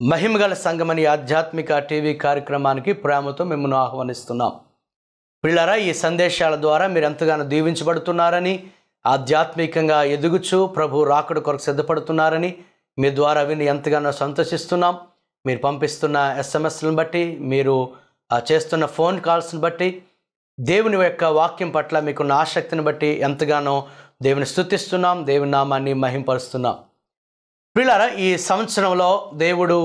మహిమగల సంగమని ఆధ్యాత్మిక టీవీ కార్యక్రమానికి ప్రేమతో మిమ్మల్ని ఆహ్వానిస్తున్నాం. పిల్లరా ఈ సందేశాల ద్వారా మీరు ఎంతగానో దీవించబడుతున్నారని ఆధ్యాత్మికంగా ఎదుగుచు ప్రభు రాకుడు కొరకు సిద్ధపడుతున్నారని మీ ద్వారా విని ఎంతగానో సంతోషిస్తున్నాం. మీరు పంపిస్తున్న ఎస్ఎంఎస్లను బట్టి మీరు ఆ, చేస్తున్న ఫోన్ కాల్స్ని బట్టి దేవుని యొక్క వాక్యం పట్ల మీకున్న ఆసక్తిని బట్టి ఎంతగానో దేవుని స్థుతిస్తున్నాం దేవుని నామాన్ని మహింపరుస్తున్నాం. పిల్లరా ఈ సంవత్సరంలో దేవుడు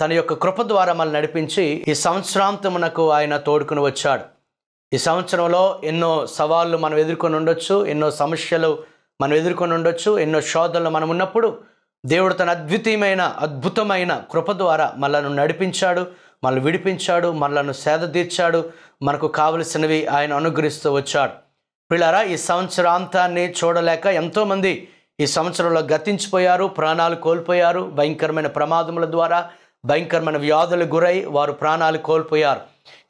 తన యొక్క కృప ద్వారా మనల్ని నడిపించి ఈ సంవత్సరాంతమునకు ఆయన తోడుకుని వచ్చాడు. ఈ సంవత్సరంలో ఎన్నో సవాళ్ళు మనం ఎదుర్కొని ఉండొచ్చు ఎన్నో సమస్యలు మనం ఎదుర్కొని ఉండొచ్చు ఎన్నో శోధనలు మనం ఉన్నప్పుడు దేవుడు తన అద్వితీయమైన అద్భుతమైన కృప ద్వారా మనలను నడిపించాడు మనల్ని విడిపించాడు మనలను సేద తీర్చాడు మనకు కావలసినవి ఆయన అనుగ్రహిస్తూ వచ్చాడు. పిల్లరా ఈ సంవత్సరాంతాన్ని చూడలేక ఎంతోమంది ఈ సంవత్సరంలో గతించిపోయారు ప్రాణాలు కోల్పోయారు. భయంకరమైన ప్రమాదముల ద్వారా భయంకరమైన వ్యాధులు గురై వారు ప్రాణాలు కోల్పోయారు.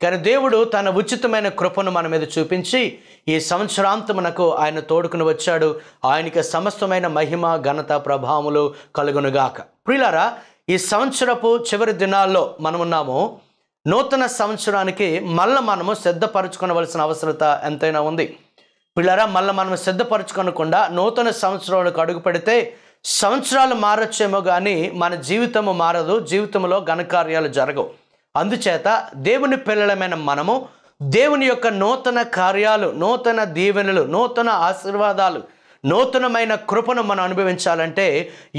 కానీ దేవుడు తన ఉచితమైన కృపను మన మీద చూపించి ఈ సంవత్సరాంతమునకు ఆయన తోడుకుని వచ్చాడు. ఆయనకి సమస్తమైన మహిమ ఘనత ప్రభావములు కలుగునుగాక. ప్రియులారా ఈ సంవత్సరపు చివరి దినాల్లో మనమున్నాము. నూతన సంవత్సరానికి మళ్ళీ మనము సిద్ధపరచుకోవలసిన అవసరత ఎంతైనా ఉంది. పిల్లరా మళ్ళీ మనం సిద్ధపరచుకోనకుండా నూతన సంవత్సరంలోకి అడుగు పెడితే సంవత్సరాలు మారొచ్చేమో కానీ మన జీవితము మారదు జీవితంలో ఘనకార్యాలు జరగవు. అందుచేత దేవుని పిల్లలమైన మనము దేవుని యొక్క నూతన కార్యాలు నూతన దీవెనలు నూతన ఆశీర్వాదాలు నూతనమైన కృపను మనం అనుభవించాలంటే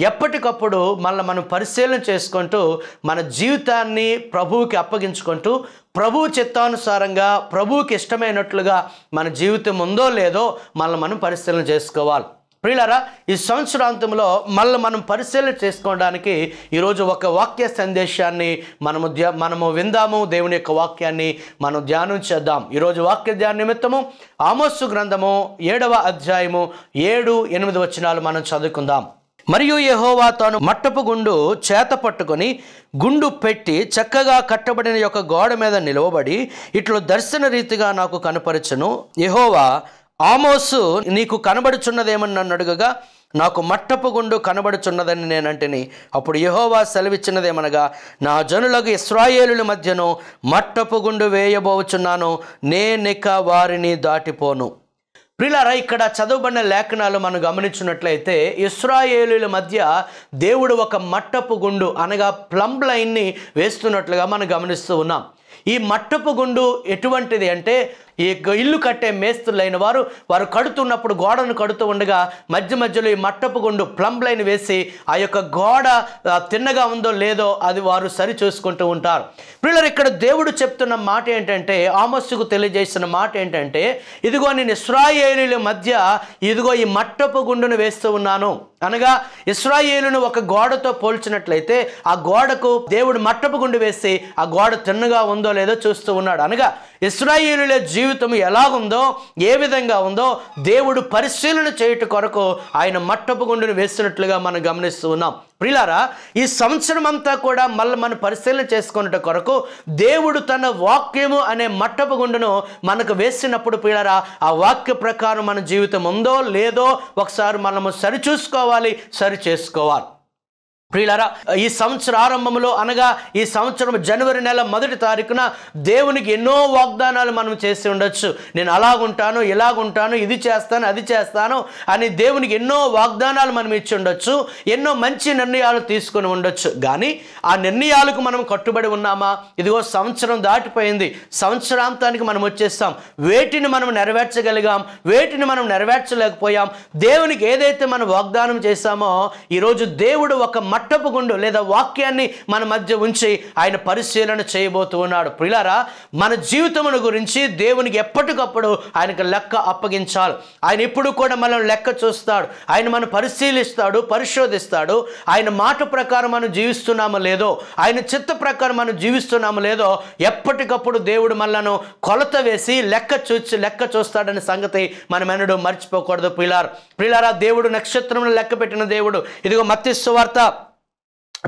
ఎప్పటికప్పుడు మళ్ళీ మనం పరిశీలన చేసుకుంటూ మన జీవితాన్ని ప్రభువుకి అప్పగించుకుంటూ ప్రభు చిత్తానుసారంగా ప్రభువుకి ఇష్టమైనట్లుగా మన జీవితం ఉందో లేదో మళ్ళీ మనం పరిశీలన చేసుకోవాలి. ప్రియులారా ఈ సంవత్సరాంతంలో మళ్ళీ మనం పరిశీలన చేసుకోవడానికి ఈరోజు ఒక వాక్య సందేశాన్ని మనము మనము విందాము దేవుని యొక్క వాక్యాన్ని మనం ధ్యానం చేద్దాం. ఈరోజు వాక్య ధ్యాన నిమిత్తము ఆమోస్సు గ్రంథము ఏడవ అధ్యాయము ఏడు ఎనిమిది వచనాలు మనం చదువుకుందాం. మరియు యహోవా తాను మట్టపు గుండు చేత పట్టుకొని గుండు పెట్టి చక్కగా కట్టబడిన యొక్క గోడ మీద నిలవబడి ఇట్లు దర్శన రీతిగా నాకు కనపరచను. యహోవా ఆమోసు నీకు కనబడుచున్నదేమని నన్ను అడుగగా నాకు మట్టపు గుండు కనబడుచున్నదని నేనంటిని అప్పుడు యహోవా సెలవిచ్చినదేమనగా నా జనులకు ఇస్రాయేలుల మధ్యను మట్టపు గుండు వేయబోచున్నాను నేనిక వారిని దాటిపోను. ప్రిలారా ఇక్కడ చదవబడిన లేఖనాలు మనం గమనించినట్లయితే ఇస్రాయేలుల మధ్య దేవుడు ఒక మట్టపు గుండు అనగా ప్లంబ్ లైన్ని వేస్తున్నట్లుగా మనం గమనిస్తూ ఉన్నాం. ఈ మట్టపు గుండు ఎటువంటిది అంటే ఈ గ- ఇల్లు కట్టే మేస్తులైన వారు వారు కడుతున్నప్పుడు గోడను కడుతూ ఉండగా మధ్య మధ్యలో ఈ మట్టపు గుండు ప్లంబ్ లైన్ వేసి ఆ యొక్క గోడ తిన్నగా ఉందో లేదో అది వారు సరి చూసుకుంటూ ఉంటారు. పిల్లలు ఇక్కడ దేవుడు చెప్తున్న మాట ఏంటంటే ఆమస్సుకు తెలియజేసిన మాట ఏంటంటే ఇదిగో నేను ఇస్రాయేలీల మధ్య ఇదిగో ఈ మట్టపు గుండును వేస్తూ ఉన్నాను. అనగా ఇస్రాయేలును ఒక గోడతో పోల్చినట్లయితే ఆ గోడకు దేవుడు మట్టపు గుండు వేసి ఆ గోడ తిన్నగా ఉందో లేదో చూస్తూ ఉన్నాడు. అనగా ఇస్రాయేలుల జీవితం ఎలాగుందో ఏ విధంగా ఉందో దేవుడు పరిశీలన చేయుట కొరకు ఆయన మట్టపు గుండును వేస్తున్నట్లుగా మనం గమనిస్తూ ఉన్నాం. ప్రిలారా ఈ సంవత్సరం అంతా కూడా మళ్ళీ మనం పరిశీలన చేసుకున్నట కొరకు దేవుడు తన వాక్యము అనే మట్టపు గుండును మనకు వేసినప్పుడు ప్రిలారా ఆ వాక్య ప్రకారం మన జీవితం ఉందో లేదో ఒకసారి మనము సరిచూసుకోవాలి సరి చేసుకోవాలి. ప్రియులారా ఈ సంవత్సర ఆరంభంలో అనగా ఈ సంవత్సరం జనవరి నెల మొదటి తారీఖున దేవునికి ఎన్నో వాగ్దానాలు మనం చేసి ఉండొచ్చు. నేను అలాగుంటాను ఇలాగుంటాను ఇది చేస్తాను అది చేస్తాను అని దేవునికి ఎన్నో వాగ్దానాలు మనం ఇచ్చి ఉండొచ్చు ఎన్నో మంచి నిర్ణయాలు తీసుకొని ఉండొచ్చు. కానీ ఆ నిర్ణయాలకు మనం కట్టుబడి ఉన్నామా? ఇదిగో సంవత్సరం దాటిపోయింది. సంవత్సరాంతానికి మనం వచ్చేస్తాం. వేటిని మనం నెరవేర్చగలిగాం వేటిని మనం నెరవేర్చలేకపోయాం దేవునికి ఏదైతే మనం వాగ్దానం చేశామో ఈరోజు దేవుడు ఒక మట్టపు గుండు లేదా వాక్యాన్ని మన మధ్య ఉంచి ఆయన పరిశీలన చేయబోతూ ఉన్నాడు. ప్రిలారా మన జీవితమును గురించి దేవునికి ఎప్పటికప్పుడు ఆయనకు లెక్క అప్పగించాలి. ఆయన ఎప్పుడు కూడా మనం లెక్క చూస్తాడు. ఆయన మనం పరిశీలిస్తాడు పరిశోధిస్తాడు. ఆయన మాట ప్రకారం మనం జీవిస్తున్నామో లేదో ఆయన చిత్త ప్రకారం మనం జీవిస్తున్నామో లేదో ఎప్పటికప్పుడు దేవుడు మనలను కొలత వేసి లెక్క చూచి లెక్క చూస్తాడనే సంగతి మనం ఎన్నడూ మర్చిపోకూడదు. ప్రిలార్ ప్రిలారా దేవుడు నక్షత్రమును లెక్క పెట్టిన దేవుడు. ఇదిగో మత్స్సు వార్త.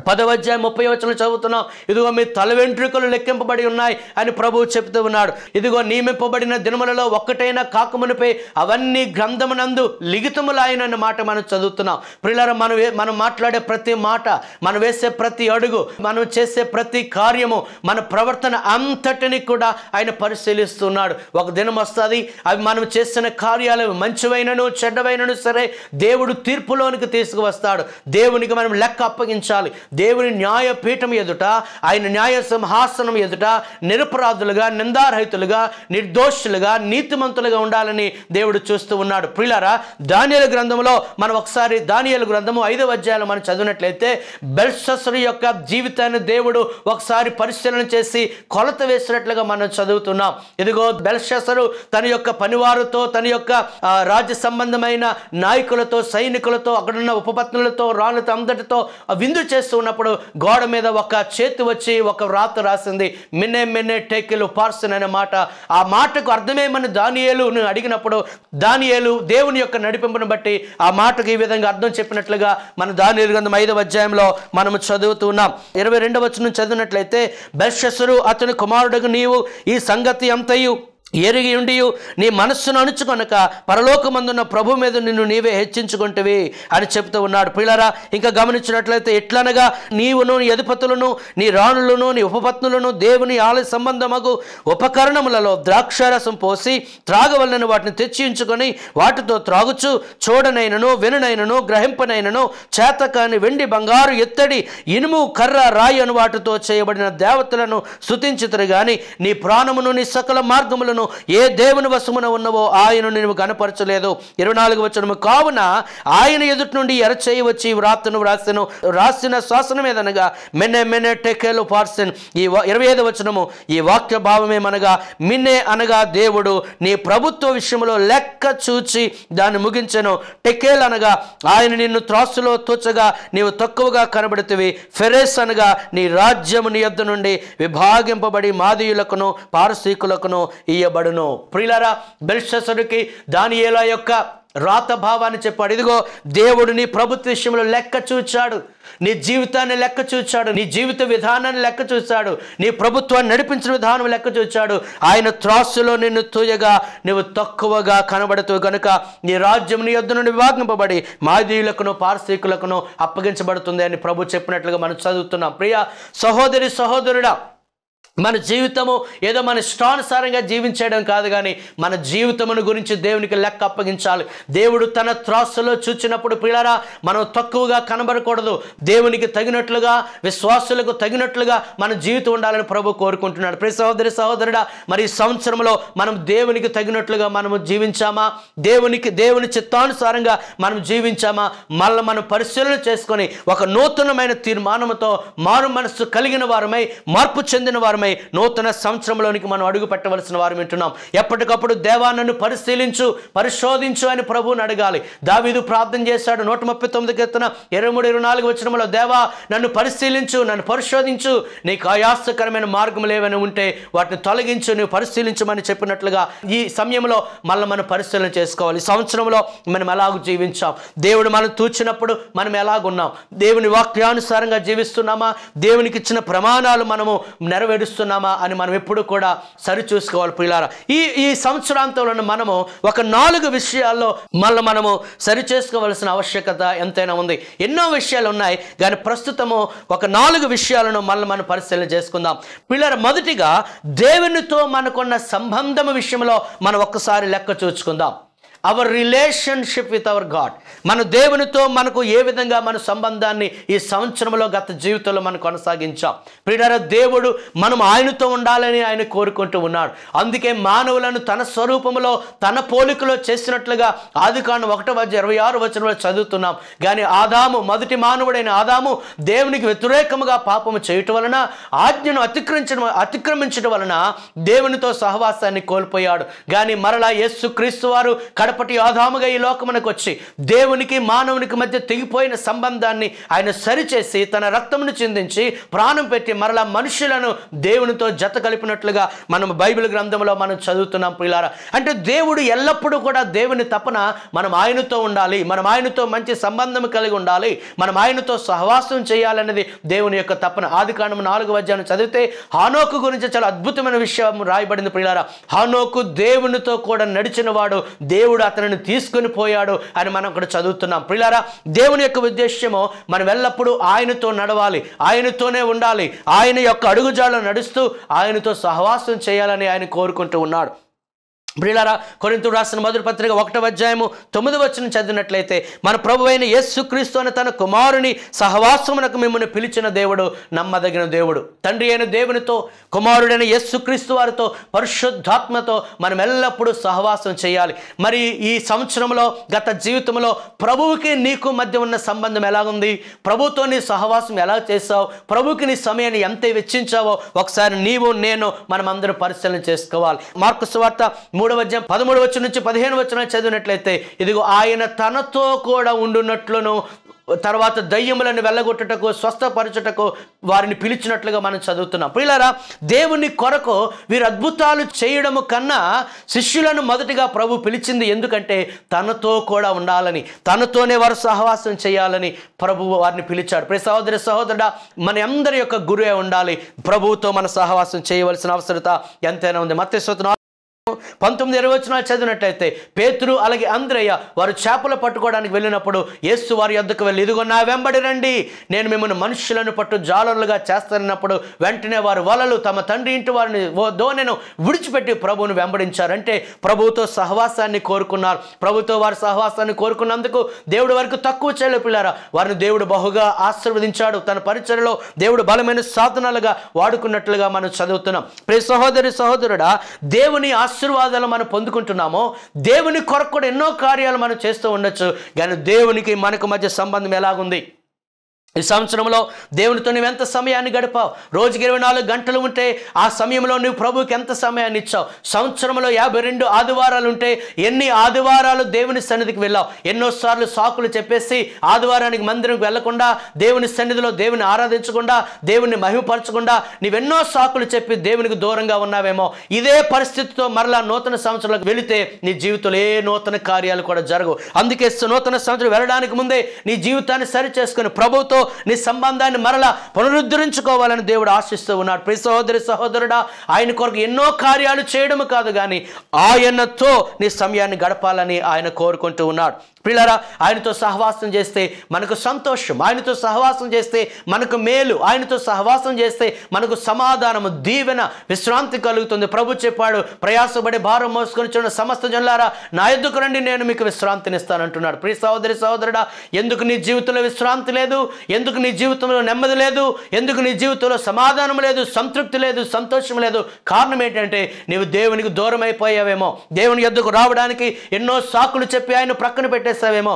పదవధ్యాయం ముప్పై వచ్చిన చదువుతున్నాం. ఇదిగో మీ తల వెంట్రుకలు లెక్కింపబడి ఉన్నాయి అని ప్రభువు చెప్తూ ఉన్నాడు. ఇదిగో నియమింపబడిన దినములలో ఒక్కటైన కాకమునిపై అవన్నీ గ్రంథమునందు లిఖితములాయన మాట మనం చదువుతున్నాం. పిల్లలు మనం వే- మనం మాట్లాడే ప్రతి మాట మనం వేసే ప్రతి అడుగు మనం చేసే ప్రతి కార్యము మన ప్రవర్తన అంతటిని కూడా ఆయన పరిశీలిస్తున్నాడు. ఒక దినం వస్తుంది అవి మనం చేసిన కార్యాలు మంచివైనను చెడ్డవైనను సరే దేవుడు తీర్పులోనికి తీసుకువస్తాడు. దేవునికి మనం లెక్క అప్పగించాలి. దేవుని న్యాయపీఠం ఎదుట ఆయన న్యాయ సింహాసనం ఎదుట నిరపరాధులుగా నిందారహితులుగా నిర్దోషులుగా నీతిమంతులుగా ఉండాలని దేవుడు చూస్తూ ఉన్నాడు. ప్రిలారా దానియల గ్రంథంలో మనం ఒకసారి దానియల గ్రంథము ఐదవ అధ్యాయాలు మనం చదివినట్లయితే బెల్షస్రు యొక్క జీవితాన్ని దేవుడు ఒకసారి పరిశీలన చేసి కొలత వేసినట్లుగా మనం చదువుతున్నాం. ఇదిగో బెల్షసరు తన యొక్క పనివారుతో తన యొక్క రాజ్య సంబంధమైన నాయకులతో సైనికులతో అక్కడున్న ఉపపత్నులతో రాళ్ళతో అందరితో విందు విందు చేస్తూ ఉన్నప్పుడు గోడ మీద ఒక చేతి వచ్చి ఒక రాత రాసింది మిన్నే మిన్నే టేకిలు పార్సన్ అనే మాట. ఆ మాటకు అర్థమేమని దానియేలు అడిగినప్పుడు దానియేలు దేవుని యొక్క నడిపింపును బట్టి ఆ మాటకు ఈ విధంగా అర్థం చెప్పినట్లుగా మన దానియేలు గ్రంథం ఐదవ అధ్యాయంలో మనం చదువుతున్నాం ఇరవై రెండవ వచనం చదివినట్లయితే బెల్షస్సరు అతని కుమారుడుకు నీవు ఈ సంగతి అంతయు ఎరిగి ఉండి నీ మనస్సును అణుచుకొనక పరలోకమందున్న ప్రభు మీద నిన్ను నీవే హెచ్చించుకుంటవి అని చెప్తూ ఉన్నాడు. పిల్లరా ఇంకా గమనించినట్లయితే ఎట్లనగా నీవును నీ అధిపతులను నీ రాణులను నీ ఉపపత్నులను దేవుని ఆలయ సంబంధమగు ఉపకరణములలో ద్రాక్షారసం పోసి త్రాగవలనని వాటిని తెచ్చించుకొని వాటితో త్రాగుచు చూడనైనను విననైనను గ్రహింపనైనను చేతకాని వెండి బంగారు ఎత్తడి ఇనుము కర్ర రాయి అను వాటితో చేయబడిన దేవతలను స్తుతించుతురు గాని నీ ప్రాణమును నీ సకల మార్గములను ఏ దేవుని వశమున ఉన్నవో ఆయనను నీవు కనపరచలేదు ఇరవై నాలుగు వచనము కావున ఆయన ఎదుటి నుండి ఎరచేయి వచ్చి వ్రాతను వ్రాసెను రాసిన శాసనం ఏదనగా మెన్నే మెన్నే టెకెలు పార్సన్. ఈ ఇరవై ఐదు వచనము ఈ వాక్య భావమేమనగా మిన్నే అనగా దేవుడు నీ ప్రభుత్వ విషయంలో లెక్క చూచి దాన్ని ముగించెను. టెకేల్ అనగా ఆయన నిన్ను త్రాసులో తూచగా నీవు తక్కువగా కనబడుతువి. ఫెరెస్ అనగా నీ రాజ్యము నీ యొద్ద నుండి విభాగింపబడి మాదీయులకును పారసీకులకును ఇయ్యబడును ప్రిలరా బెల్షసుడికి దానియేల యొక్క రాత భావాన్ని చెప్పాడు. ఇదిగో దేవుడు నీ ప్రభుత్వ విషయంలో లెక్క చూచాడు. నీ జీవితాన్ని లెక్క చూచాడు. నీ జీవిత విధానాన్ని లెక్క చూచాడు. నీ ప్రభుత్వాన్ని నడిపించిన విధానం లెక్క చూచాడు. ఆయన త్రాసులో నిన్ను తూయగా నువ్వు తక్కువగా కనబడుతూ గనుక నీ రాజ్యం నీ యొద్ నుండి విభాగింపబడి మాదీయులకును పారసీకులకును అప్పగించబడుతుంది అని ప్రభు చెప్పినట్లుగా మనం చదువుతున్నాం. ప్రియ సహోదరి సహోదరుడా మన జీవితము ఏదో మన ఇష్టానుసారంగా జీవించడం కాదు కానీ మన జీవితమును గురించి దేవునికి లెక్క అప్పగించాలి. దేవుడు తన త్రాసులో చూచినప్పుడు పిల్లరా మనం తక్కువగా కనబడకూడదు. దేవునికి తగినట్లుగా విశ్వాసులకు తగినట్లుగా మన జీవితం ఉండాలని ప్రభు కోరుకుంటున్నాడు. ప్రతి సహోదరి సహోదరుడా మరి ఈ సంవత్సరంలో మనం దేవునికి తగినట్లుగా మనము జీవించామా? దేవునికి దేవుని చిత్తానుసారంగా మనం జీవించామా? మళ్ళీ మనం పరిశీలన చేసుకొని ఒక నూతనమైన తీర్మానంతో మారు మనస్సు కలిగిన వారమై మార్పు చెందిన వారమై నూతన సంవత్సరంలోనికి మనం అడుగు పెట్టవలసిన వారు వింటున్నాం. ఎప్పటికప్పుడు దేవా నన్ను పరిశీలించు పరిశోధించు అని ప్రభువుని అడగాలి. దావీదు ప్రార్థన చేశాడు. నూట ముప్పై తొమ్మిది కీర్తన ఇరవై మూడు ఇరవై నాలుగు వచ్చినములో దేవా నన్ను పరిశీలించు నన్ను పరిశోధించు. నీకు ఆయాసకరమైన మార్గం లేవని ఉంటే వాటిని తొలగించు నువ్వు పరిశీలించమని చెప్పినట్లుగా ఈ సమయంలో మళ్ళీ మనం పరిశీలన చేసుకోవాలి. సంవత్సరంలో మనం ఎలాగ జీవించాం? దేవుడు మనం తూచినప్పుడు మనం ఎలాగున్నాం? దేవుని వాక్యానుసారంగా జీవిస్తున్నామా? దేవునికి ఇచ్చిన ప్రమాణాలు మనము నెరవేరుస్తున్నామా అని మనం ఎప్పుడు కూడా సరిచూసుకోవాలి పిల్లారా ఈ ఈ సంవత్సరాంతంలో మనము ఒక నాలుగు విషయాల్లో మళ్ళీ మనము సరి చేసుకోవాల్సిన ఆవశ్యకత ఎంతైనా ఉంది. ఎన్నో విషయాలు ఉన్నాయి కానీ ప్రస్తుతము ఒక నాలుగు విషయాలను మళ్ళీ మనం పరిశీలన చేసుకుందాం. పిల్లల మొదటిగా దేవునితో మనకున్న సంబంధం విషయంలో మనం ఒక్కసారి లెక్క చూచుకుందాం our relationship with our God మన దేవునితో మనకు ఏ విధంగా మన సంబంధాన్ని ఈ సంవత్సరంలో గత జీవితంలో మనం కొనసాగించాం. ప్రియులారా దేవుడు మనం ఆయనతో ఉండాలని ఆయన కోరుకుంటూ ఉన్నాడు. అందుకే మానవులను తన స్వరూపంలో తన పోలికలో చేసినట్లుగా ఆది కాండం ఒకటో వచ్చి ఇరవై ఆరు వచనంలో చదువుతున్నాం. కానీ ఆదాము మొదటి మానవుడైన ఆదాము దేవునికి వ్యతిరేకముగా పాపము చేయటం వలన ఆజ్ఞను అతిక్రమించడం అతిక్రమించడం వలన దేవునితో సహవాసాన్ని కోల్పోయాడు. కానీ మరలా యేసుక్రీస్తు క్రీస్తు వారు కడపటి ఆదాముగా ఈ లోకమునకు వచ్చి దేవునికి మానవునికి మధ్య తెగిపోయిన సంబంధాన్ని ఆయన సరిచేసి తన రక్తమును చిందించి ప్రాణం పెట్టి మరలా మనుషులను దేవునితో జత కలిపినట్లుగా మనం బైబిల్ గ్రంథంలో మనం చదువుతున్నాం పిల్లారా అంటే దేవుడు ఎల్లప్పుడూ కూడా దేవుని తపన మనం ఆయనతో ఉండాలి మనం ఆయనతో మంచి సంబంధం కలిగి ఉండాలి మనం ఆయనతో సహవాసం చేయాలనేది దేవుని యొక్క తపన. ఆది కాండం నాలుగు వద్యాన్ని చదివితే హానోకు గురించి చాలా అద్భుతమైన విషయం రాయబడింది పిల్లారా హానోకు దేవునితో కూడా నడిచిన వాడు దేవుడు అతనిని తీసుకుని పోయాడు అని మనం ఇక్కడ చదువుతున్నాం. ప్రియులారా దేవుని యొక్క ఉద్దేశ్యము మనం ఎల్లప్పుడూ ఆయనతో నడవాలి ఆయనతోనే ఉండాలి ఆయన యొక్క అడుగుజాడలో నడుస్తూ ఆయనతో సహవాసం చేయాలని ఆయన కోరుకుంటూ ఉన్నాడు. ప్రియులారా కొరింతుడు రాసిన మొదటి పత్రిక ఒకటవ అధ్యాయము తొమ్మిది వచ్చిన చదివినట్లయితే మన ప్రభు అయిన యేసుక్రీస్తు అని తన కుమారుని సహవాసమునకు మిమ్మల్ని పిలిచిన దేవుడు నమ్మదగిన దేవుడు. తండ్రి అయిన దేవునితో కుమారుడైన యేసుక్రీస్తు వారితో పరిశుద్ధాత్మతో మనం ఎల్లప్పుడూ సహవాసం చేయాలి. మరి ఈ సంవత్సరంలో గత జీవితంలో ప్రభువుకి నీకు మధ్య ఉన్న సంబంధం ఎలాగుంది? ప్రభుతో నీ సహవాసం ఎలా చేసావు ప్రభుకి నీ సమయాన్ని ఎంత వెచ్చించావో? ఒకసారి నీవు నేను మనం అందరూ పరిశీలన చేసుకోవాలి. మార్కు సువార్త మూడవ అధ్యాయం పదమూడు వచ్చి నుంచి పదిహేను వచ్చిన చదివినట్లయితే ఇదిగో ఆయన తనతో కూడా ఉండున్నట్లును తర్వాత దయ్యములను వెళ్ళగొట్టుటకు స్వస్థపరచుటకు వారిని పిలిచినట్లుగా మనం చదువుతున్నాం. పిల్లరా దేవుని కొరకు వీరు అద్భుతాలు చేయడము కన్నా శిష్యులను మొదటిగా ప్రభు పిలిచింది ఎందుకంటే తనతో కూడా ఉండాలని తనతోనే వారు సహవాసం చేయాలని ప్రభువు వారిని పిలిచాడు. ప్రతి సహోదరి సహోదరుడ మన అందరి యొక్క గురువే ఉండాలి. ప్రభువుతో మన సహవాసం చేయవలసిన అవసరత ఎంతైనా ఉంది. మత్స్య పంతొమ్మిది ఇరవై వచ్చినాలు చదివినట్టయితే పేతురు అలాగే అంద్రయ్య వారు చేపలు పట్టుకోవడానికి వెళ్ళినప్పుడు యేసు వారి యొద్దకు వెళ్ళి ఇదిగో నా వెంబడి రండి. నేను మిమ్మల్ని మనుషులను పట్టు జాలర్లుగా చేస్తానన్నప్పుడు వెంటనే వారు వలలు తమ తండ్రి ఇంటి వారిని దోనెను విడిచిపెట్టి ప్రభువును వెంబడించారంటే ప్రభువుతో సహవాసాన్ని కోరుకున్నారు. ప్రభుతో వారి సహవాసాన్ని కోరుకున్నందుకు దేవుడు వారికి తక్కువ చేయలే పిల్లారా. వారిని దేవుడు బహుగా ఆశీర్వదించాడు. తన పరిచయలో దేవుడు బలమైన సాధనాలుగా వాడుకున్నట్లుగా మనం చదువుతున్నాం. ప్రతి సహోదరి సహోదరుడా దేవుని ఆశ ఆశీర్వాదాలు మనం పొందుకుంటున్నామో దేవుని కొరకు కూడా ఎన్నో కార్యాలు మనం చేస్తూ ఉండొచ్చు. కానీ దేవునికి మనకు మధ్య సంబంధం ఎలాగుంది? ఈ సంవత్సరంలో దేవునితో నువ్వు ఎంత సమయాన్ని గడిపావు? రోజుకి ఇరవై నాలుగు గంటలు ఉంటే ఆ సమయంలో నువ్వు ప్రభువుకి ఎంత సమయాన్ని ఇచ్చావు? సంవత్సరంలో యాభై రెండు ఆదివారాలు ఉంటే ఎన్ని ఆదివారాలు దేవుని సన్నిధికి వెళ్ళావు? ఎన్నోసార్లు సాకులు చెప్పేసి ఆదివారానికి మందిరంకి వెళ్ళకుండా దేవుని సన్నిధిలో దేవుని ఆరాధించకుండా దేవుని మహిమపరచకుండా నీవెన్నో సాకులు చెప్పి దేవునికి దూరంగా ఉన్నావేమో? ఇదే పరిస్థితితో మరలా నూతన సంవత్సరంలోకి వెళితే నీ జీవితంలో ఏ నూతన కార్యాలు కూడా జరగవు. అందుకే నూతన సంవత్సరం వెళ్ళడానికి ముందే నీ జీవితాన్ని సరి చేసుకుని ప్రభుతో నీ సంబంధాన్ని మరలా పునరుద్ధరించుకోవాలని దేవుడు ఆశిస్తూ ఉన్నాడు. ప్రతి సహోదరి సహోదరుడా ఆయన కొరకు ఎన్నో కార్యాలు చేయడం కాదు కానీ ఆయనతో నీ సమయాన్ని గడపాలని ఆయన కోరుకుంటూ ఉన్నాడు. పిల్లరా ఆయనతో సహవాసం చేస్తే మనకు సంతోషం ఆయనతో సహవాసం చేస్తే మనకు మేలు ఆయనతో సహవాసం చేస్తే మనకు సమాధానము దీవెన విశ్రాంతి కలుగుతుంది. ప్రభు చెప్పాడు ప్రయాసపడి భారం మోసుకొని చూడండి సమస్త జనులారా నా ఎద్దుకు రండి నేను మీకు విశ్రాంతినిస్తానంటున్నాడు. ప్రియ సహోదరి సహోదరుడా ఎందుకు నీ జీవితంలో విశ్రాంతి లేదు? ఎందుకు నీ జీవితంలో నెమ్మది లేదు? ఎందుకు నీ జీవితంలో సమాధానం లేదు? సంతృప్తి లేదు? సంతోషం లేదు? కారణం ఏంటంటే నీవు దేవునికి దూరం అయిపోయావేమో దేవుని ఎద్దుకు రావడానికి ఎన్నో సాకులు చెప్పి ఆయన ప్రక్కన పెట్టేస్తావేమో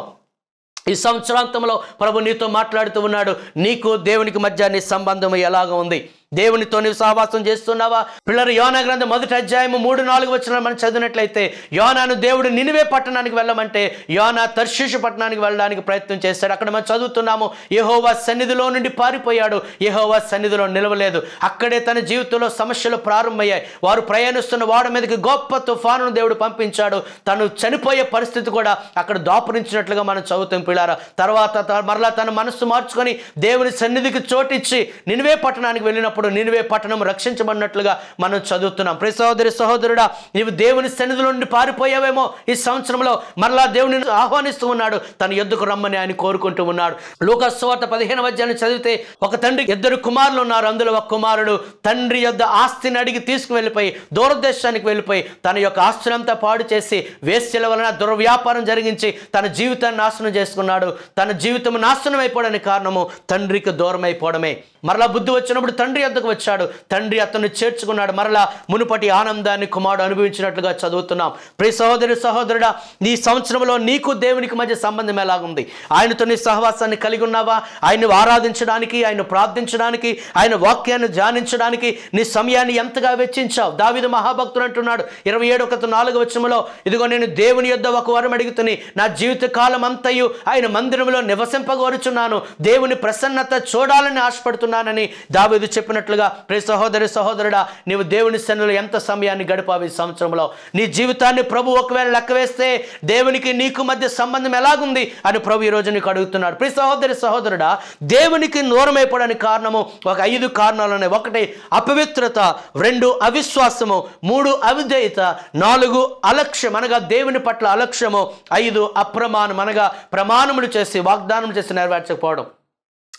ఈ సంవత్సరాంతంలో ప్రభు నీతో మాట్లాడుతూ ఉన్నాడు. నీకు దేవునికి మధ్య నీ సంబంధం ఎలాగ ఉంది. దేవునితో నీవు సహవాసం చేస్తున్నావా? పిల్లలు యోనా గ్రంథం మొదటి అధ్యాయము మూడు నాలుగు వచ్చిన మనం చదివినట్లయితే యోనాను దేవుడు నినివే పట్టణానికి వెళ్ళమంటే యోనా తర్శీషు పట్టణానికి వెళ్ళడానికి ప్రయత్నం చేశాడు. అక్కడ మనం చదువుతున్నాము యహోవా సన్నిధిలో నుండి పారిపోయాడు. యెహోవా సన్నిధిలో నిలవలేదు. అక్కడే తన జీవితంలో సమస్యలు ప్రారంభమయ్యాయి. వారు ప్రయాణిస్తున్న వాడ మీదకి గొప్ప తుఫానును దేవుడు పంపించాడు. తను చనిపోయే పరిస్థితి కూడా అక్కడ దాపురించినట్లుగా మనం చదువుతాం పిల్లారా. తర్వాత మరలా తన మనస్సు మార్చుకొని దేవుని సన్నిధికి చోటిచ్చి నినివే పట్టణానికి వెళ్ళినప్పుడు వచ్చినప్పుడు నినివే పట్టణం రక్షించబడినట్లుగా మనం చదువుతున్నాం. ప్రతి సహోదరి సహోదరుడా నీవు దేవుని సన్నిధిలో నుండి పారిపోయావేమో ఈ సంవత్సరంలో మరలా దేవుని ఆహ్వానిస్తూ ఉన్నాడు. తన ఎద్దుకు రమ్మని ఆయన కోరుకుంటూ ఉన్నాడు. లోకస్వార్త పదిహేను అధ్యాయాన్ని చదివితే ఒక తండ్రి ఇద్దరు కుమారులు ఉన్నారు. అందులో ఒక కుమారుడు తండ్రి యొద్ద ఆస్తిని అడిగి తీసుకువెళ్ళిపోయి దూరదేశానికి వెళ్ళిపోయి తన యొక్క ఆస్తులంతా పాడు చేసి వేశ్యల వలన దుర్వ్యాపారం జరిగించి తన జీవితాన్ని నాశనం చేసుకున్నాడు. తన జీవితం నాశనం అయిపోవడానికి కారణము తండ్రికి దూరం అయిపోవడమే మరలా బుద్ధి వచ్చినప్పుడు తండ్రి వద్దకు వచ్చాడు? తండ్రి అతన్ని చేర్చుకున్నాడు. మరలా మునుపటి ఆనందాన్ని కుమారుడు అనుభవించినట్లుగా చదువుతున్నాం. ప్రతి సహోదరి సహోదరుడా నీ సంవత్సరంలో నీకు దేవునికి మధ్య సంబంధం ఎలాగుంది? ఆయనతో నీ సహవాసాన్ని కలిగి ఉన్నావా? ఆయన్ని ఆరాధించడానికి ఆయన ప్రార్థించడానికి ఆయన వాక్యాన్ని ధ్యానించడానికి నీ సమయాన్ని ఎంతగా వెచ్చించావు? దావిద మహాభక్తుడు అంటున్నాడు ఇరవై ఏడు ఒక నాలుగు వచ్చంలో ఇదిగో నేను దేవుని యొద్ద ఒక వరం అడుగుతుని నా జీవిత కాలం అంతయు ఆయన మందిరంలో నివసింపగోరుచున్నాను. దేవుని ప్రసన్నత చూడాలని ఆశపడుతున్నానని దావిదు చెప్పిన చెప్పినట్లుగా ప్రియ సహోదరి సహోదరుడా నీవు దేవుని సన్నిలో ఎంత సమయాన్ని గడిపావు ఈ సంవత్సరంలో? నీ జీవితాన్ని ప్రభు ఒకవేళ లెక్క వేస్తే దేవునికి నీకు మధ్య సంబంధం ఎలాగుంది అని ప్రభు ఈ నీకు అడుగుతున్నాడు. ప్రియ సహోదరి సహోదరుడా దేవునికి దూరమైపోవడానికి కారణము ఒక ఐదు కారణాలు ఉన్నాయి ఒకటి అపవిత్రత రెండు అవిశ్వాసము మూడు అవిధేయత నాలుగు అలక్ష్యం అనగా దేవుని పట్ల అలక్ష్యము ఐదు అప్రమాణం అనగా ప్రమాణములు చేసి వాగ్దానం చేసి నెరవేర్చకపోవడం.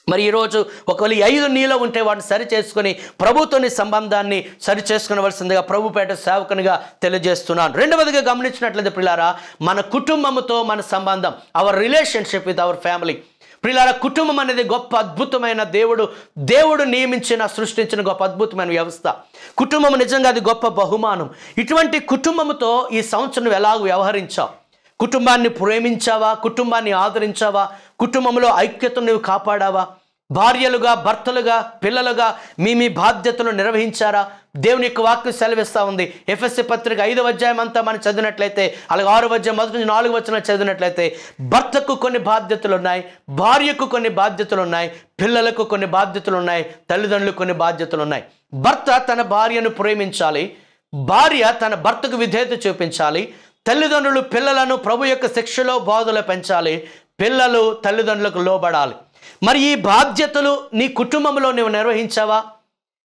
మరి ఈరోజు ఒకవేళ ఐదు నీలో ఉంటే వాటిని సరి చేసుకుని ప్రభుత్వని సంబంధాన్ని సరి చేసుకునవలసిందిగా ప్రభుపేట సేవకునిగా తెలియజేస్తున్నాను. రెండవదిగా గమనించినట్లయితే పిల్లారా మన కుటుంబంతో మన సంబంధం our relationship with our family ప్రిలార కుటుంబం అనేది గొప్ప అద్భుతమైన దేవుడు. దేవుడు నియమించిన సృష్టించిన గొప్ప అద్భుతమైన వ్యవస్థ. కుటుంబం నిజంగా అది గొప్ప బహుమానం. ఇటువంటి కుటుంబంతో ఈ సంవత్సరం ఎలాగ వ్యవహరించావు? కుటుంబాన్ని ప్రేమించావా? కుటుంబాన్ని ఆదరించావా? కుటుంబంలో ఐక్యతను నువ్వు కాపాడావా? భార్యలుగా భర్తలుగా పిల్లలుగా మీ మీ బాధ్యతలు నిర్వహించారా? దేవుని యొక్క వాక్యం సెలవిస్తూ ఉంది. ఎఫ్ఎస్సి పత్రిక ఐదవ అధ్యాయం అంతా మనం చదివినట్లయితే అలాగే ఆరు అధ్యాయం మొదటి నుంచి నాలుగు వచ్చిన చదివినట్లయితే భర్తకు కొన్ని బాధ్యతలు ఉన్నాయి భార్యకు కొన్ని బాధ్యతలు ఉన్నాయి పిల్లలకు కొన్ని బాధ్యతలు ఉన్నాయి తల్లిదండ్రులకు కొన్ని బాధ్యతలు ఉన్నాయి భర్త తన భార్యను ప్రేమించాలి భార్య తన భర్తకు విధేయత చూపించాలి తల్లిదండ్రులు పిల్లలను ప్రభు యొక్క శిక్షలో బోధలో పెంచాలి. పిల్లలు తల్లిదండ్రులకు లోబడాలి. మరి ఈ బాధ్యతలు నీ కుటుంబంలో నువ్వు నిర్వహించావా?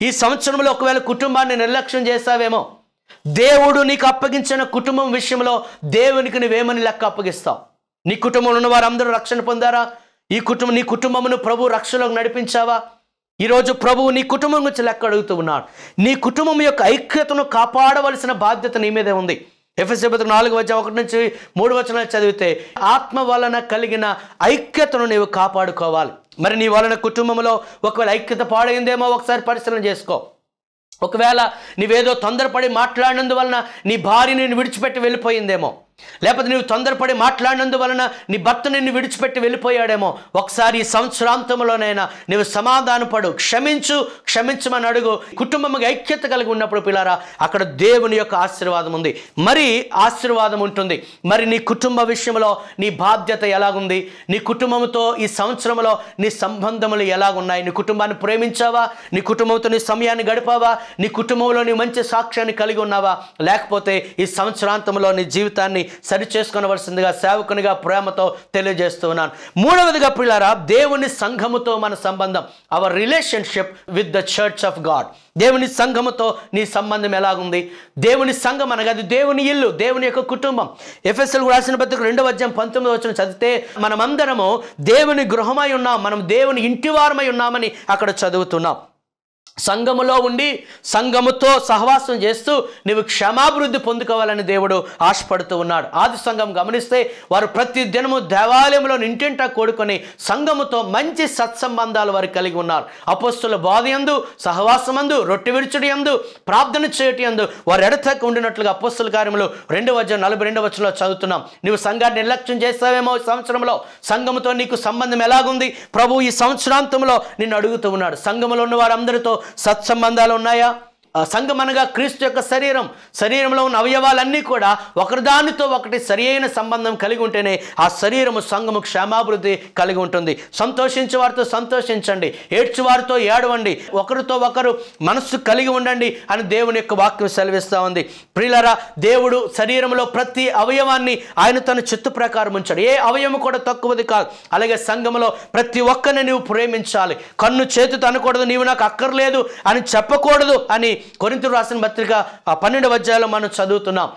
ఈ సంవత్సరంలో ఒకవేళ కుటుంబాన్ని నిర్లక్ష్యం చేస్తావేమో దేవుడు నీకు అప్పగించిన కుటుంబం విషయంలో దేవునికి నువ్వేమని లెక్క అప్పగిస్తావు? నీ కుటుంబంలో ఉన్న వారందరూ రక్షణ పొందారా? ఈ కుటుంబం నీ కుటుంబమును ప్రభు రక్షణలోకి నడిపించావా? ఈరోజు ప్రభువు నీ కుటుంబం గురించి లెక్క అడుగుతూ ఉన్నాడు. నీ కుటుంబం యొక్క ఐక్యతను కాపాడవలసిన బాధ్యత నీ మీదే ఉంది. ఎఫ్ఎస్సి పత్రిక నాలుగు వచ్చిన ఒకటి నుంచి మూడు వచనాలు చదివితే ఆత్మ వలన కలిగిన ఐక్యతను నీవు కాపాడుకోవాలి. మరి నీ వలన కుటుంబంలో ఒకవేళ ఐక్యత పాడైందేమో ఒకసారి పరిశీలన చేసుకో. ఒకవేళ నీవేదో తొందరపడి మాట్లాడినందువలన నీ భార్య నేను విడిచిపెట్టి వెళ్ళిపోయిందేమో. లేకపోతే నువ్వు తొందరపడి మాట్లాడినందువలన నీ భర్త నిన్ను విడిచిపెట్టి వెళ్ళిపోయాడేమో. ఒకసారి ఈ సంవత్సరాంతంలోనైనా నీవు సమాధానపడు. క్షమించు క్షమించమని అడుగు. కుటుంబం ఐక్యత కలిగి ఉన్నప్పుడు పిల్లారా అక్కడ దేవుని యొక్క ఆశీర్వాదం ఉంది. మరి ఆశీర్వాదం ఉంటుంది. మరి నీ కుటుంబ విషయంలో నీ బాధ్యత ఎలాగుంది? నీ కుటుంబంతో ఈ సంవత్సరంలో నీ సంబంధములు ఎలాగున్నాయి? నీ కుటుంబాన్ని ప్రేమించావా? నీ కుటుంబంతో నీ సమయాన్ని గడిపావా? నీ కుటుంబంలో నీ మంచి సాక్ష్యాన్ని కలిగి ఉన్నావా? లేకపోతే ఈ సంవత్సరాంతంలో నీ జీవితాన్ని సరి చేసుకొనవలసిందిగా సేవకునిగా ప్రేమతో తెలియజేస్తున్నాను. మూడవదిగా పిల్లారా దేవుని సంఘముతో మన సంబంధం. Our relationship with the church of God దేవుని సంఘముతో నీ సంబంధం ఎలాగుంది? దేవుని సంఘం అనగా అది దేవుని ఇల్లు దేవుని యొక్క కుటుంబం. ఎఫ్ఎస్ఎల్ రాసిన పత్రిక రెండవ అధ్యాయం పంతొమ్మిది వచ్చిన చదివితే మనమందరము దేవుని గృహమై ఉన్నాం మనం దేవుని ఇంటివారమై ఉన్నామని అక్కడ చదువుతున్నాం. సంఘములో ఉండి సంఘముతో సహవాసం చేస్తూ నీవు క్షమాభివృద్ధి పొందుకోవాలని దేవుడు ఆశపడుతూ ఉన్నాడు. ఆది సంఘం గమనిస్తే వారు ప్రతి దినము దేవాలయంలో ఇంటింటా కూడుకొని సంఘముతో మంచి సత్సంబంధాలు వారు కలిగి ఉన్నారు. అపోస్తుల బోధ యందు సహవాసమందు రొట్టె విరుచుడి ఎందు ప్రార్థన చేయటి ఎందు వారు ఎడతకు ఉండినట్లుగా అపస్తుల కార్యములు రెండు వద్ద నలభై రెండు వచ్చంలో చదువుతున్నాం. నీవు సంఘాన్ని నిర్లక్ష్యం చేస్తావేమో ఈ సంవత్సరంలో? సంఘముతో నీకు సంబంధం ఎలాగుంది? ప్రభు ఈ సంవత్సరాంతంలో నిన్ను అడుగుతూ ఉన్నాడు. సంఘములో ఉన్న వారందరితో సత్సంబంధాలు ఉన్నాయా? సంఘం అనగా క్రీస్తు యొక్క శరీరం. శరీరంలో ఉన్న అవయవాలన్నీ కూడా ఒకరిదానితో ఒకటి సరియైన సంబంధం కలిగి ఉంటేనే ఆ శరీరము సంఘము క్షేమాభివృద్ధి కలిగి ఉంటుంది. సంతోషించే వారితో సంతోషించండి. ఏడ్చువారితో ఏడవండి. ఒకరితో ఒకరు మనస్సు కలిగి ఉండండి అని దేవుని యొక్క వాక్యం సెలవిస్తూ ఉంది. ప్రియులరా దేవుడు శరీరంలో ప్రతి అవయవాన్ని ఆయన తన చిత్తు ప్రకారం ఉంచాడు. ఏ అవయవం కూడా తక్కువది కాదు. అలాగే సంఘంలో ప్రతి ఒక్కరిని నీవు ప్రేమించాలి. కన్ను చేతితో అనకూడదు. నీవు నాకు అక్కర్లేదు అని చెప్పకూడదు అని కొరింతలు రాసిన పత్రిక ఆ పన్నెండు అధ్యాయంలో మనం చదువుతున్నాం.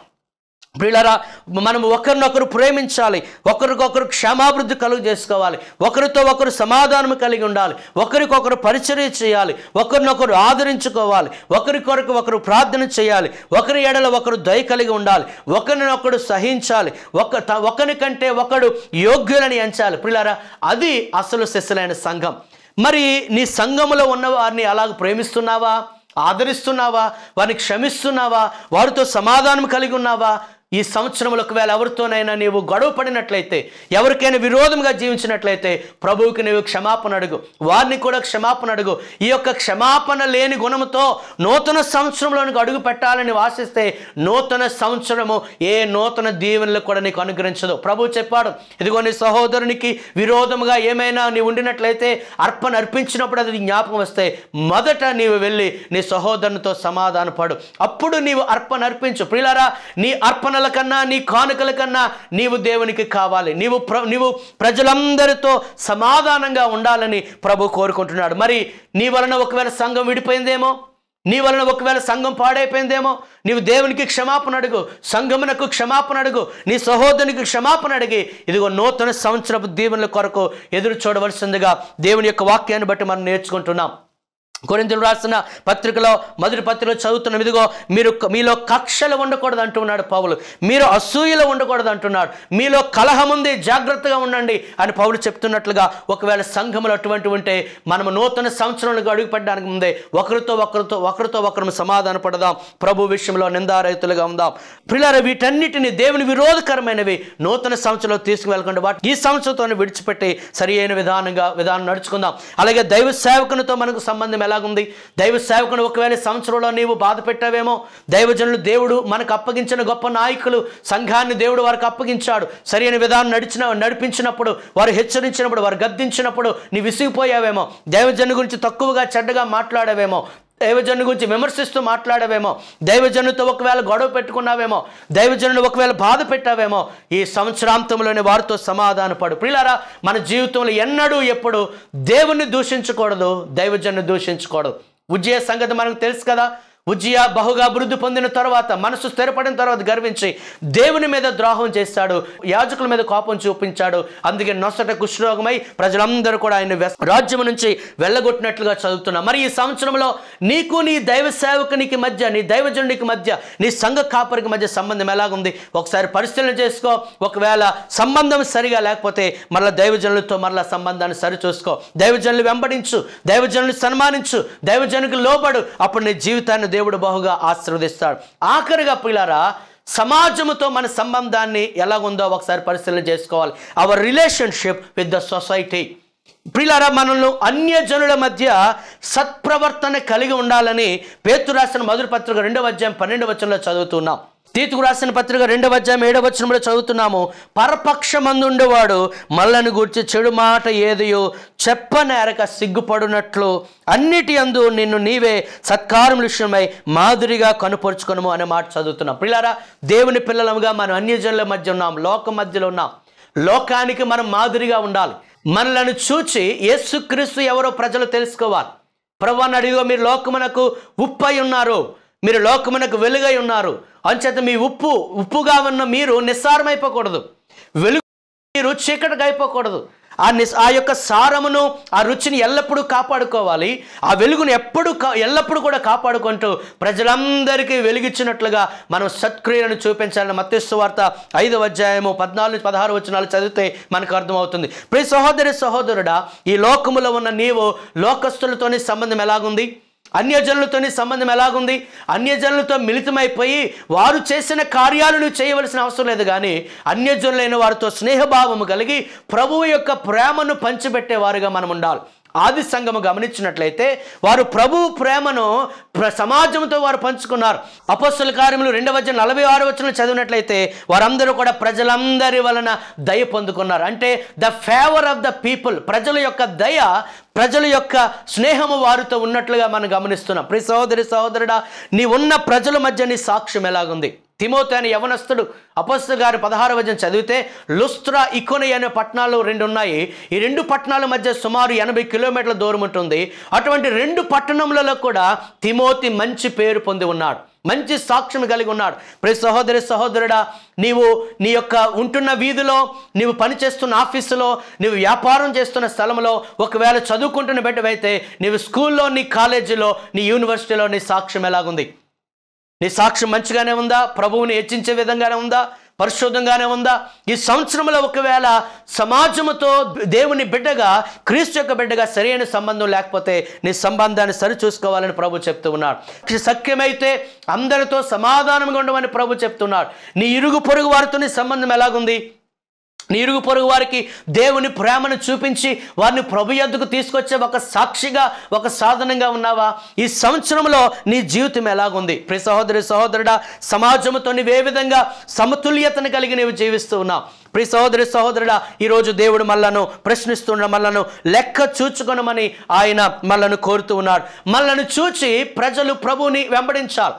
ప్రియులరా మనం ఒకరినొకరు ప్రేమించాలి ఒకరికొకరు క్షమాభివృద్ధి కలుగు చేసుకోవాలి ఒకరితో ఒకరు సమాధానం కలిగి ఉండాలి ఒకరికొకరు పరిచర్య చేయాలి ఒకరినొకరు ఆదరించుకోవాలి ఒకరికొరకు ఒకరు ప్రార్థన చేయాలి ఒకరి ఎడల ఒకరు దయ కలిగి ఉండాలి ఒకరినొకడు సహించాలి ఒక త- ఒకరి కంటే ఒకడు యోగ్యులని ఎంచాలి. ప్రియులరా అది అసలు శిశులైన సంఘం. మరి నీ సంఘములో ఉన్నవారిని అలాగ ప్రేమిస్తున్నావా? ఆదరిస్తున్నావా? వారిని క్షమిస్తున్నావా? వారితో సమాధానం కలిగి ఉన్నావా? ఈ సంవత్సరంలో ఒకవేళ ఎవరితోనైనా నీవు గొడవ పడినట్లయితే ఎవరికైనా విరోధంగా జీవించినట్లయితే ప్రభువుకి నీవు క్షమాపణ అడుగు. వారిని కూడా క్షమాపణ అడుగు. ఈ యొక్క క్షమాపణ లేని గుణముతో నూతన సంవత్సరంలోనికి అడుగు పెట్టాలని ఆశిస్తే నూతన సంవత్సరము ఏ నూతన దీవెనలు కూడా నీకు అనుగ్రహించదు. ప్రభు చెప్పాడు ఇదిగో నీ సహోదరునికి విరోధముగా ఏమైనా నీ ఉండినట్లయితే అర్పణ అర్పించినప్పుడు అది జ్ఞాపకం వస్తే మొదట నీవు వెళ్ళి నీ సహోదరునితో సమాధానపడు. అప్పుడు నీవు అర్పణ అర్పించు. ప్రియులారా నీ అర్పణల కన్నా నీ కానుకల కన్నా నీవు దేవునికి కావాలి. నీవు ప్ర నీవు ప్రజలందరితో సమాధానంగా ఉండాలని ప్రభు కోరుకుంటున్నాడు. మరి నీ వలన ఒకవేళ సంఘం విడిపోయిందేమో? నీ వలన ఒకవేళ సంఘం పాడైపోయిందేమో? నీవు దేవునికి క్షమాపణ అడుగు సంఘమునకు క్షమాపణ అడుగు నీ సహోదరునికి క్షమాపణ అడిగి ఇదిగో నూతన సంవత్సరపు దీవెనల కొరకు ఎదురు చూడవలసిందిగా దేవుని యొక్క వాక్యాన్ని బట్టి మనం నేర్చుకుంటున్నాం. కొరింతలు రాసిన పత్రికలో మొదటి పత్రికలో చదువుతున్న ఇదిగో మీరు మీలో కక్షలు ఉండకూడదు అంటున్నాడు పౌలు. మీరు అసూయలు ఉండకూడదు అంటున్నాడు. మీలో కలహం ఉంది జాగ్రత్తగా ఉండండి అని పౌలు చెప్తున్నట్లుగా ఒకవేళ సంఘములు అటువంటి ఉంటే మనము నూతన సంవత్సరంలో అడుగుపెట్టడానికి ముందే ఒకరితో ఒకరితో ఒకరితో ఒకరు సమాధాన పడదాం. ప్రభు విషయంలో నిందారహితులుగా ఉందాం. ప్రిలార వీటన్నిటిని దేవుని విరోధకరమైనవి నూతన సంవత్సరంలో తీసుకువెళ్ళకుండా. వాటి ఈ సంవత్సరంతో విడిచిపెట్టి సరి అయిన విధానంగా విధానం నడుచుకుందాం. అలాగే దైవ సేవకునితో మనకు సంబంధం ఎలా ఉంది దైవ సేవకుని ఒకవేళ సంవత్సరంలో నీవు బాధ పెట్టావేమో దైవజనులు దేవుడు మనకు అప్పగించిన గొప్ప నాయకులు సంఘాన్ని దేవుడు వారికి అప్పగించాడు. సరైన విధానం నడిచిన నడిపించినప్పుడు వారు హెచ్చరించినప్పుడు వారు గద్దించినప్పుడు నీ విసిగిపోయావేమో. దైవజను గురించి తక్కువగా చెడ్డగా మాట్లాడావేమో. దైవజను గురించి విమర్శిస్తూ మాట్లాడవేమో. దైవజనుతో ఒకవేళ గొడవ పెట్టుకున్నావేమో దైవజనులు ఒకవేళ బాధ పెట్టావేమో ఈ సంవత్సరాంతంలోని వారితో సమాధానపడు ప్రియులారా మన జీవితంలో ఎన్నడూ ఎప్పుడు దేవుణ్ణి దూషించకూడదు దైవజన్ని దూషించకూడదు. ఉజ్జయ సంగతి మనకు తెలుసు కదా ఉజ్జియా బహుగా అభివృద్ధి పొందిన తర్వాత మనసు స్థిరపడిన తర్వాత గర్వించి దేవుని మీద ద్రోహం చేశాడు యాజకుల మీద కోపం చూపించాడు. అందుకే నొసట కుష్ఠరోగమై ప్రజలందరూ కూడా ఆయన రాజ్యం నుంచి వెళ్ళగొట్టినట్లుగా చదువుతున్నా. మరి ఈ సంవత్సరంలో నీకు నీ దైవ సేవకునికి మధ్య నీ దైవజనునికి మధ్య నీ సంఘ కాపరికి మధ్య సంబంధం ఎలాగుంది? ఒకసారి పరిశీలన చేసుకో. ఒకవేళ సంబంధం సరిగా లేకపోతే మరలా దైవజనులతో మరలా సంబంధాన్ని సరిచూసుకో. దైవజనులు వెంబడించు. దైవజనులు సన్మానించు. దైవజనులకు లోబడు. అప్పుడు నీ జీవితాన్ని దేవుడు బహుగా ఆశీర్వదిస్తాడు. ఆఖరిగా పిల్లరా సమాజముతో మన సంబంధాన్ని ఎలాగుందో ఒకసారి పరిశీలన చేసుకోవాలి. Our relationship with the society ప్రిలారా మనల్ని అన్యజనుల మధ్య సత్ప్రవర్తన కలిగి ఉండాలని పేతు రాసిన మధుర పత్రిక రెండవ అధ్యాయం పన్నెండు వచనంలో చదువుతున్నాం. తీతుకు రాసిన పత్రిక రెండవ అధ్యాయం ఏడవ వచనంలో చదువుతున్నాము. పరపక్షమందుండేవాడు మల్లని గూర్చి చెడు మాట ఏదియో చెప్పనేరక సిగ్గుపడునట్లు అన్నిటి అందు నిన్ను నీవే సత్కారం విషయమై మాదిరిగా కనుపరుచుకొనము అనే మాట చదువుతున్నాం. పిల్లారా దేవుని పిల్లలముగా మనం అన్యజనుల మధ్య ఉన్నాం లోక మధ్యలో ఉన్నాం. లోకానికి మనం మాదిరిగా ఉండాలి. మనలను చూచి యేసుక్రీస్తు ఎవరో ప్రజలు తెలుసుకోవాలి. ప్రభువాన్ని అడిగో మీరు లోకమునకు ఉప్పై ఉన్నారు. మీరు లోకమునకు వెలుగై ఉన్నారు. అంచేత మీ ఉప్పు ఉప్పుగా ఉన్న మీరు నిస్సారమైపోకూడదు. వెలుగు మీరు చీకటిగా అయిపోకూడదు. ఆ నిస్ ఆ యొక్క సారమును ఆ రుచిని ఎల్లప్పుడూ కాపాడుకోవాలి. ఆ వెలుగును ఎప్పుడు కా ఎల్లప్పుడూ కూడా కాపాడుకుంటూ ప్రజలందరికీ వెలిగించినట్లుగా మనం సత్క్రియలను చూపించాలని మత్స్సు వార్త ఐదవ అధ్యాయము పద్నాలుగు నుంచి పదహారు వచనాలు చదివితే మనకు అర్థమవుతుంది. ప్రతి సహోదరి సహోదరుడా ఈ లోకములో ఉన్న నీవు లోకస్తులతోనే సంబంధం ఎలాగుంది? అన్యజనులతోని సంబంధం ఎలాగుంది? అన్యజనులతో మిళితమైపోయి వారు చేసిన కార్యాలను చేయవలసిన అవసరం లేదు కానీ అన్యజనులైన వారితో స్నేహభావము కలిగి ప్రభువు యొక్క ప్రేమను పంచిపెట్టేవారుగా మనం ఉండాలి ఆది సంఘము గమనించినట్లయితే వారు ప్రభు ప్రేమను ప్ర- సమాజంతో వారు పంచుకున్నారు. అపస్సుల కార్యములు రెండవ వచ్చిన నలభై ఆరు వచ్చిన చదివినట్లయితే వారందరూ కూడా ప్రజలందరి వలన దయ పొందుకున్నారు. అంటే the favour of the people ప్రజల యొక్క దయ ప్రజల యొక్క స్నేహము వారితో ఉన్నట్లుగా మనం గమనిస్తున్నాం. ప్రి సహోదరి సహోదరుడా నీ ఉన్న ప్రజల మధ్య నీ సాక్ష్యం ఎలాగుంది? తిమోతి అనే యవనస్తుడు అపస్సు గారి పదహారు వచనం చదివితే లుస్త్రా ఇకోని అనే పట్టణాలు రెండు ఉన్నాయి ఈ రెండు పట్టణాల మధ్య సుమారు ఎనభై కిలోమీటర్ల దూరం ఉంటుంది. అటువంటి రెండు పట్టణములలో కూడా తిమోతి మంచి పేరు పొంది ఉన్నాడు. మంచి సాక్ష్యం కలిగి ఉన్నాడు. ప్రతి సహోదరి సహోదరుడా నీవు నీ యొక్క ఉంటున్న వీధిలో నీవు పనిచేస్తున్న ఆఫీసులో నీవు వ్యాపారం చేస్తున్న స్థలంలో ఒకవేళ చదువుకుంటున్న బిడ్డవైతే నీవు స్కూల్లో నీ కాలేజీలో నీ యూనివర్సిటీలో నీ సాక్ష్యం ఎలాగుంది? నీ సాక్ష్యం మంచిగానే ఉందా? ప్రభువుని హెచ్చించే విధంగానే ఉందా? పరిశుద్ధంగానే ఉందా? ఈ సంవత్సరంలో ఒకవేళ సమాజముతో దేవుని బిడ్డగా క్రీస్తు యొక్క బిడ్డగా సరైన సంబంధం లేకపోతే నీ సంబంధాన్ని సరిచూసుకోవాలని ప్రభు చెప్తూ ఉన్నాడు. సఖ్యమైతే అందరితో సమాధానంగా ఉండమని ప్రభు చెప్తున్నాడు. నీ ఇరుగు పొరుగు వారితో నీ సంబంధం ఎలాగుంది? నీరుగు పొరుగు వారికి దేవుని ప్రేమను చూపించి వారిని ప్రభు ఎద్దుకు తీసుకొచ్చే ఒక సాక్షిగా ఒక సాధనంగా ఉన్నావా? ఈ సంవత్సరంలో నీ జీవితం ఎలాగుంది? ప్రి సహోదరి సహోదరుడా సమాజంతో ఏ విధంగా సమతుల్యతను కలిగి నీవు జీవిస్తూ ఉన్నావు? ప్రియ సహోదరి సహోదరుడా ఈరోజు దేవుడు మళ్ళను ప్రశ్నిస్తున్న మళ్ళను లెక్క చూచుకొనమని ఆయన మళ్ళను కోరుతూ ఉన్నాడు. మళ్ళను చూచి ప్రజలు ప్రభువుని వెంబడించాలి.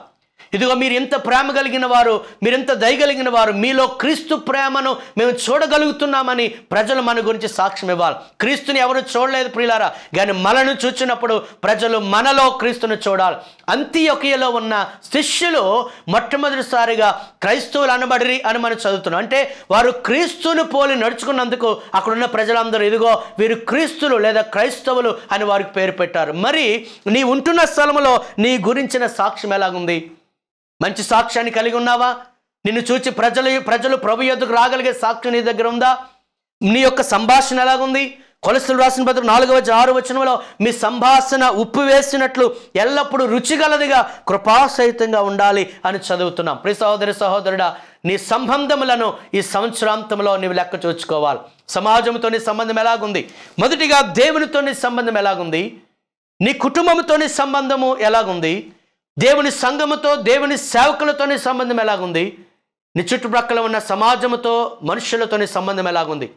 ఇదిగో మీరు ఎంత ప్రేమ కలిగిన వారు మీరెంత దయగలిగిన వారు మీలో క్రీస్తు ప్రేమను మేము చూడగలుగుతున్నామని ప్రజలు మన గురించి సాక్ష్యం ఇవ్వాలి. క్రీస్తుని ఎవరు చూడలేదు ప్రియులారా? కానీ మనను చూచినప్పుడు ప్రజలు మనలో క్రీస్తుని చూడాలి. అంత్యొకయలో ఉన్న శిష్యులు మొట్టమొదటిసారిగా క్రైస్తవులు అనబడిరి అని మనం చదువుతున్నాం. అంటే వారు క్రీస్తును పోలి నడుచుకున్నందుకు అక్కడున్న ప్రజలందరూ ఇదిగో వీరు క్రీస్తులు లేదా క్రైస్తవులు అని వారికి పేరు పెట్టారు. మరి నీ ఉంటున్న స్థలంలో నీ గురించిన సాక్ష్యం ఎలాగుంది? మంచి సాక్ష్యాన్ని కలిగి ఉన్నావా? నిన్ను చూచి ప్రజలు ప్రజలు ప్రభు యొద్దకు రాగలిగే సాక్ష్యం నీ దగ్గర ఉందా? నీ యొక్క సంభాషణ ఎలాగుంది? కొలస్తులు రాసిన పత్రిక నాలుగవ ఆరు వచనంలో మీ సంభాషణ ఉప్పు వేసినట్లు ఎల్లప్పుడూ రుచిగలదిగా కృపాసహితంగా ఉండాలి అని చదువుతున్నాం. ప్రి సహోదరి సహోదరుడా నీ సంబంధములను ఈ సంవత్సరాంతంలో నీవు లెక్క చూసుకోవాలి సమాజంతో నీ సంబంధం ఎలాగుంది? మొదటిగా దేవునితో నీ సంబంధం ఎలాగుంది? నీ కుటుంబంతో నీ సంబంధము ఎలాగుంది? దేవుని సంఘముతో దేవుని సేవకులతోనే సంబంధం ఎలాగుంది? నీ చుట్టుప్రక్కల ఉన్న సమాజముతో మనుషులతోనే సంబంధం ఎలాగుంది?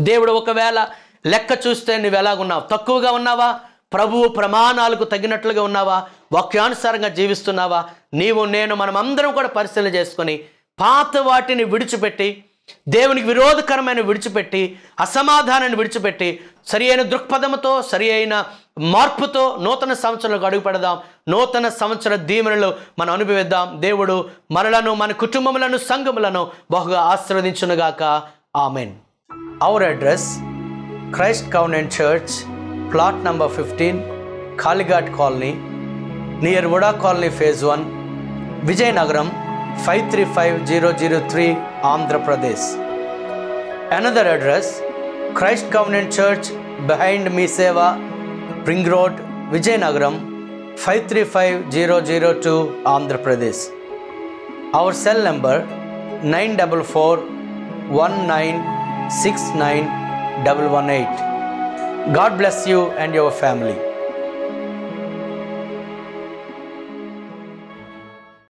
దేవుడు ఒకవేళ లెక్క చూస్తే నువ్వు ఎలాగున్నావు? తక్కువగా ఉన్నావా? ప్రభువు ప్రమాణాలకు తగినట్లుగా ఉన్నావా? వాక్యానుసారంగా జీవిస్తున్నావా? నీవు నేను మనం అందరం కూడా పరిశీలన చేసుకొని పాత వాటిని విడిచిపెట్టి దేవునికి విరోధకరమైన విడిచిపెట్టి అసమాధానాన్ని విడిచిపెట్టి సరి అయిన దృక్పథముతో సరి అయిన మార్పుతో నూతన సంవత్సరాలకు అడుగుపెడదాం. నూతన సంవత్సర దీవెనలు మనం అనుభవిద్దాం. దేవుడు మనలను మన కుటుంబములను సంఘములను బహుగా ఆశీర్వదించునుగాక. Amen. Our address Christ covenant church plot number fifteen Kalighat colony near VUDA colony phase one Vizianagaram five three five zero zero three Andhra Pradesh. Another address Christ Covenant Church behind Miseva, Ring Road, Vijayanagaram 535002 Andhra Pradesh. Our cell number 944 1969118. God bless you and your family.